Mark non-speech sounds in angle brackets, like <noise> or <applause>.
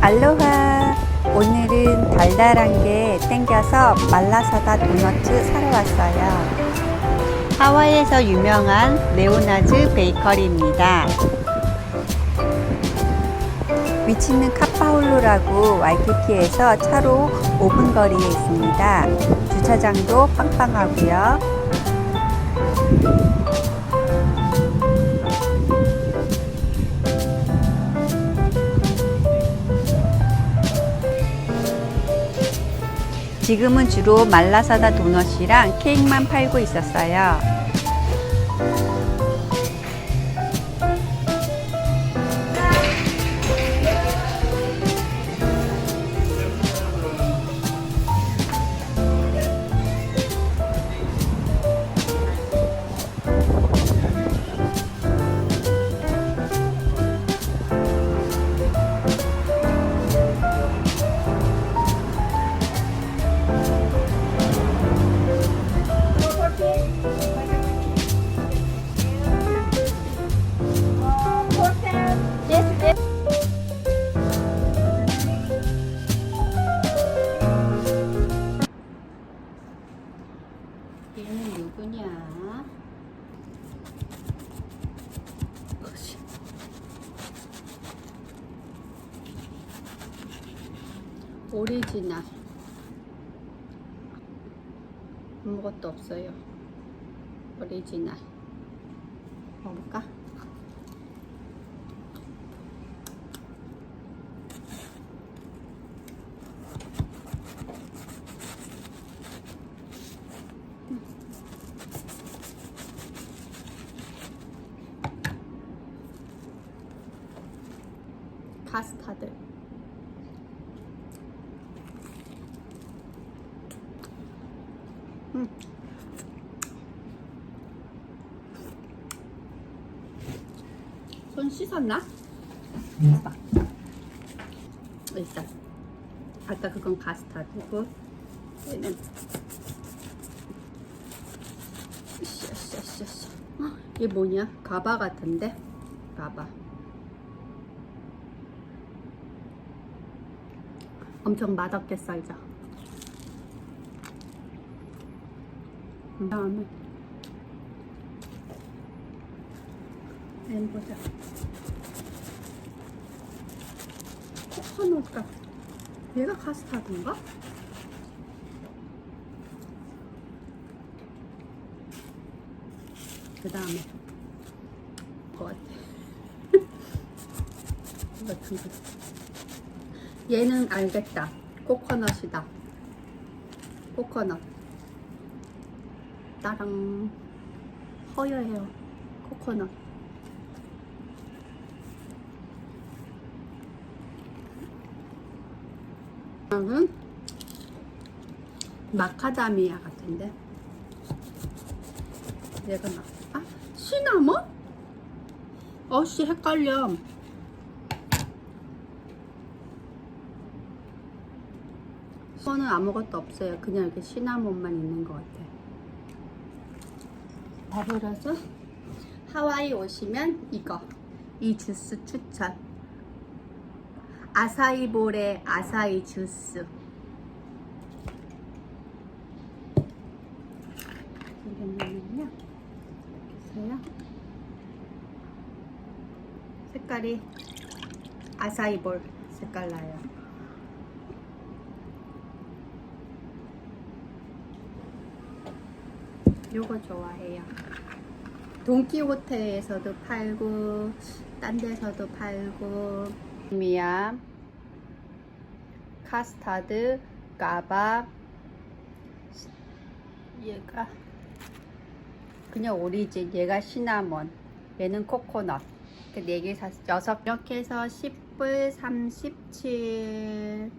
알로하! 오늘은 달달한 게 땡겨서 말라사다 도너츠 사러 왔어요. 하와이에서 유명한 레오나즈 베이커리입니다. 위치는 카파홀로라고 와이키키에서 차로 5분 거리에 있습니다. 주차장도 빵빵하고요. 지금은 주로 말라사다 도넛이랑 케이크만 팔고 있었어요. 오리지널. 아무것도 없어요. 오리지널. 먹을까? 카스타드 음. 손 씻었나? 봐봐 있어 아까 그건 카스타드고 얘는 어, 이게 뭐냐? 가바 같은데? 가바 엄청 맛없게 썰자. 그 다음에 앤 보자. 코코넛 같 얘가 카스타드인가? 그 다음에 것. <laughs> 이거 참 얘는 알겠다. 코코넛이다. 코코넛. 따랑 허여해요. 코코넛. 은 마카다미아 같은데. 얘가 막, 아, 시나몬? 어씨, 헷갈려. 이거는 아무것도 없어요. 그냥 이렇게 시나몬만 있는 것 같아. 더불어서 하와이 오시면 이거 이 주스 추천. 아사이볼의 아사이 주스. 색깔이 아사이볼 색깔 나요. 요거 좋아해요. 돈키호테에서도 팔고 딴 데서도 팔고. 미야 카스타드 까바. 얘가 그냥 오리진 얘가 시나몬. 얘는 코코넛. 그 4개 샀어 6 이렇게 해서 10불 37